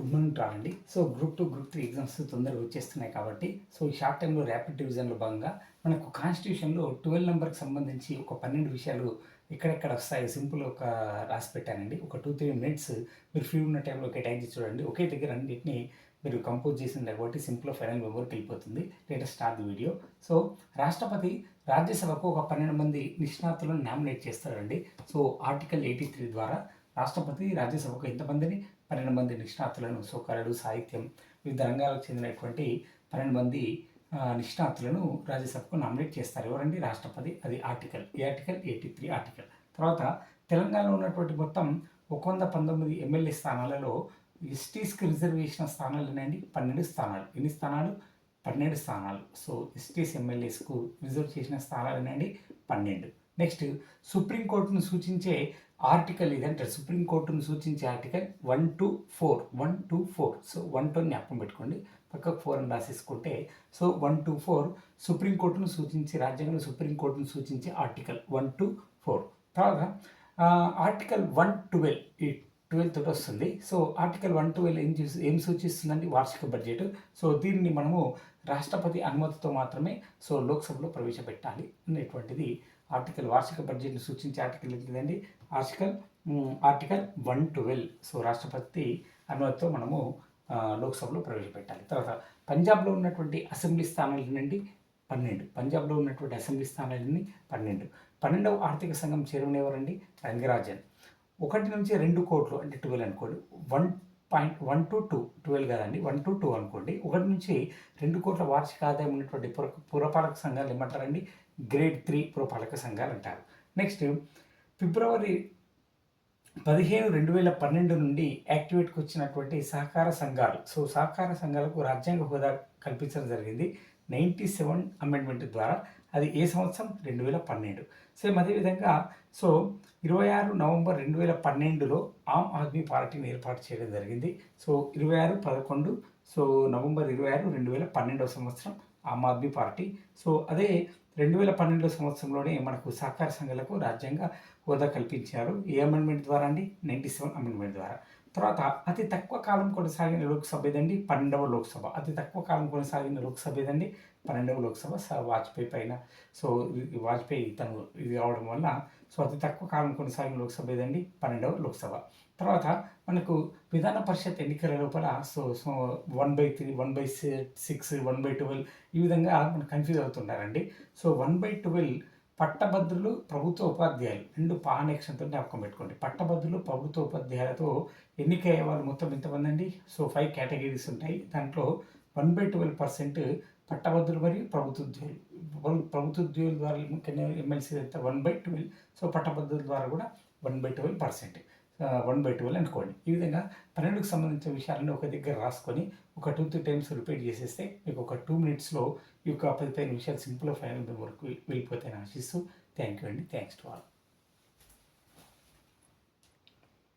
Good morning రావండి so group two group three exams తొందరగా వచ్చేస్తున్నాయి కాబట్టి సో ఈ షార్ట్ టైంలో ర్యాపిడ్ డివిజన్లో భాగంగా మనకు కాన్స్టిట్యూషన్లో ట్వెల్వ్ నెంబర్కి సంబంధించి ఒక పన్నెండు విషయాలు ఎక్కడెక్కడ వస్తాయి సింపుల్ ఒక రాసి పెట్టానండి. ఒక టూ త్రీ మినిట్స్ మీరు ఫ్రీ ఉన్న టైంలో కేటాయించి చూడండి. ఒకే దగ్గర అన్నింటినీ మీరు కంపోజ్ చేసిన కాబట్టి సింపుల్ ఫైనల్ మెంబర్కి వెళ్ళిపోతుంది. Latest start the video so రాష్ట్రపతి రాజ్యసభకు ఒక పన్నెండు మంది నిష్ణాతులను నామినేట్ చేస్తారండి. సో ఆర్టికల్ ఎయిటీ త్రీ ద్వారా రాష్ట్రపతి రాజ్యసభకు ఎంతమందిని పన్నెండు మంది నిష్ణాతులను సో సాహిత్యం వివిధ రంగాలకు చెందినటువంటి పన్నెండు మంది నిష్ణాతులను రాజ్యసభకు నామినేట్ చేస్తారు. ఎవరండి? రాష్ట్రపతి. అది ఆర్టికల్. ఈ ఆర్టికల్ ఎయిటీ త్రీ ఆర్టికల్. తర్వాత తెలంగాణలో ఉన్నటువంటి మొత్తం ఒక వంద పంతొమ్మిది ఎమ్మెల్యే స్థానాలలో ఎస్టీస్కి రిజర్వేషన్ స్థానాలు ఉన్నాయండి. పన్నెండు స్థానాలు. ఎన్ని స్థానాలు? పన్నెండు స్థానాలు. సో ఎస్టీస్ ఎమ్మెల్యేస్కు రిజర్వ్ చేసిన స్థానాలు ఉన్నాయండి. పన్నెండు. నెక్స్ట్ సుప్రీంకోర్టును సూచించే ఆర్టికల్ ఇదంటే సుప్రీంకోర్టును సూచించే article one two four one two four. So one two జ్ఞాపకం పెట్టుకోండి. పక్కకు ఫోర్ అని రాసేసుకుంటే సో వన్ టు ఫోర్ సుప్రీంకోర్టును సూచించి రాజ్యాంగంలో సుప్రీంకోర్టును సూచించే ఆర్టికల్ వన్ టు ఫోర్. తర్వాత ఆర్టికల్ వన్ ట్వెల్వ్ ఈ ట్వెల్వ్ తోటి వస్తుంది. సో ఆర్టికల్ వన్ ట్వెల్వ్ ఏం చూసి ఏం సూచిస్తుందండి వార్షిక బడ్జెట్. సో దీన్ని మనము రాష్ట్రపతి అనుమతితో మాత్రమే సో లోక్సభలో ప్రవేశపెట్టాలి అనేటువంటిది ఆర్టికల్ వార్షిక బడ్జెట్ను సూచించే ఆర్టికల్ ఏంటిదండి? Article article one twelve. So రాష్ట్రపతి అనుమతితో మనము లోక్సభలో ప్రవేశపెట్టాలి. తర్వాత పంజాబ్లో ఉన్నటువంటి అసెంబ్లీ స్థానాల నుండి పన్నెండు. పంజాబ్లో ఉన్నటువంటి అసెంబ్లీ స్థానాలన్నీ పన్నెండు. పన్నెండవ ఆర్థిక సంఘం చైర్మన్ ఎవరండి రంగరాజన్. ఒకటి నుంచి రెండు కోట్లు అంటే ట్వెల్వ్ అనుకోండి. One point one two two twelve కదండి వన్ టు టూ అనుకోండి ఒకటి నుంచి రెండు కోట్ల వార్షిక ఆదాయం ఉన్నటువంటి పుర పురపాలక సంఘాలు ఏమంటారండి? గ్రేడ్ త్రీ పురపాలక సంఘాలు అంటారు. నెక్స్ట్ ఫిబ్రవరి పదిహేను రెండు వేల పన్నెండు నుండి యాక్టివేట్కి వచ్చినటువంటి సహకార సంఘాలు. సో సహకార సంఘాలకు రాజ్యాంగ హోదా కల్పించడం జరిగింది. నైంటీ సెవెన్ అమెండ్మెంట్ ద్వారా అది ఏ సంవత్సరం? రెండు వేల పన్నెండు. సేమ్ అదేవిధంగా సో ఇరవై ఆరు నవంబర్ రెండు వేల పన్నెండులో ఆమ్ ఆద్మీ పార్టీని ఏర్పాటు చేయడం జరిగింది. సో ఇరవై ఆరు పదకొండు సో నవంబర్ ఇరవై ఆరు రెండు వేల పన్నెండవ సంవత్సరం ఆమ్ ఆద్మీ పార్టీ. సో అదే రెండు వేల పన్నెండవ సంవత్సరంలోనే మనకు సహకార సంఘాలకు రాజ్యాంగ హోదా కల్పించారు. ఏ అమెండ్మెంట్ ద్వారా అండి? నైంటీ సెవెన్ అమెండ్మెంట్ ద్వారా. తర్వాత అతి తక్కువ కాలం కొనసాగిన లోక్సభ ఏదండి? పన్నెండవ లోక్సభ. అతి తక్కువ కాలం కొనసాగిన లోక్సభ ఏదండి? పన్నెండవ లోక్సభ. స- వాజ్పేయి పైన. సో వాజ్పేయి తను ఇది అవడం వల్ల సో అతి తక్కువ కాలం కొనసాగిన లోక్సభ ఏదండి? పన్నెండవ లోక్సభ. తర్వాత మనకు విధాన పరిషత్ ఎన్నికల లోపల so so one by three one by six one by twelve ఈ విధంగా మనం కన్ఫ్యూజ్ అవుతుంటారండి సో వన్ బై ట్వెల్వ్ పట్టభద్రులు ప్రభుత్వ ఉపాధ్యాయులు రెండు పానెక్షన్తో జ్ఞాపకం పెట్టుకోండి. పట్టభద్రులు ప్రభుత్వ ఉపాధ్యాయులతో ఎన్నికయ్యే వాళ్ళు మొత్తం ఎంతమంది అండి సో ఫైవ్ కేటగిరీస్ ఉంటాయి. దాంట్లో వన్ బై ట్వెల్వ్ పర్సెంట్ పట్టభద్రులు మరియు ప్రభుత్వ ఉద్యోగులు ప్రభుత్వ ఉద్యోగుల ద్వారా ఎమ్మెల్సీ అయితే వన్ బై ట్వెల్వ్ సో పట్టభద్రుల ద్వారా కూడా one by twelve percent one by twelve అనుకోండి ఈ విధంగా పన్నెండుకు సంబంధించిన విషయాలను ఒక దగ్గర రాసుకొని ఒక టూ త్రీ టైమ్స్ రిపీట్ చేసేస్తే మీకు ఒక టూ మినిట్స్లో ఈ యొక్క పది పదిహేను విషయాలు సింపుల్ ఫైనల్ వరకు వెళ్ళిపోతాయని ఆశిస్తూ థ్యాంక్ యూ అండి. Thanks to all